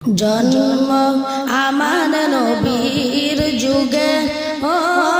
জন্ম আমার নবীর যুগে। হলে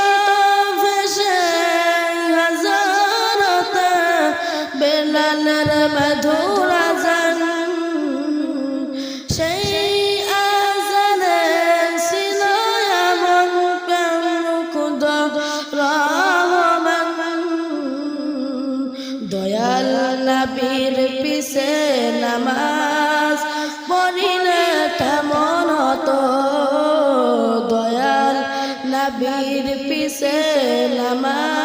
বেলালের মধুর জান সেই আজানে ছিল পিছে নামাজ পড়িলে কেমন হতো? দয়াল পিছে নামাজ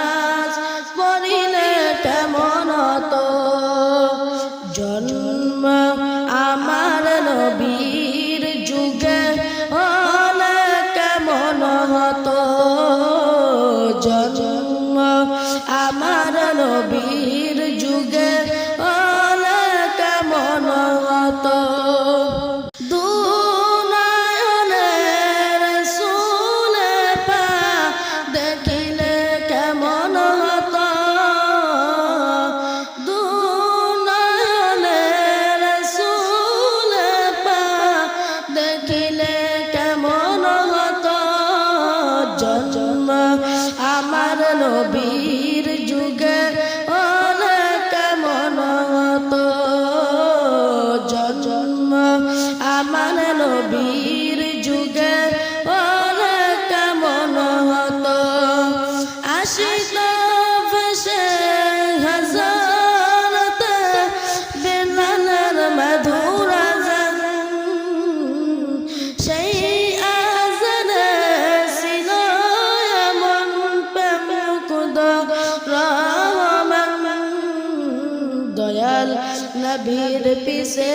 দেখিলে কেমন হতো জন্ম আমার নবীর যুগে হলে কেমন হতো জন্ম আমার নবীর যুগে নবীর পিছে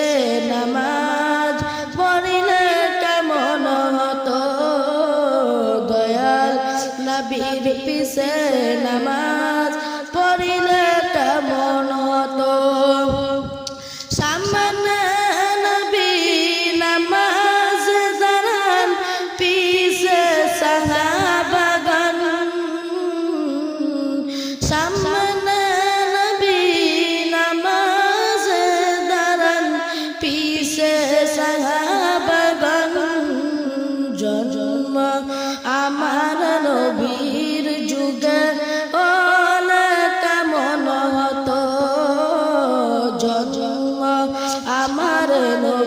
নামাজ পড়িলে কেমন হতো? দয়াল নবীর পিছে নামাজ no.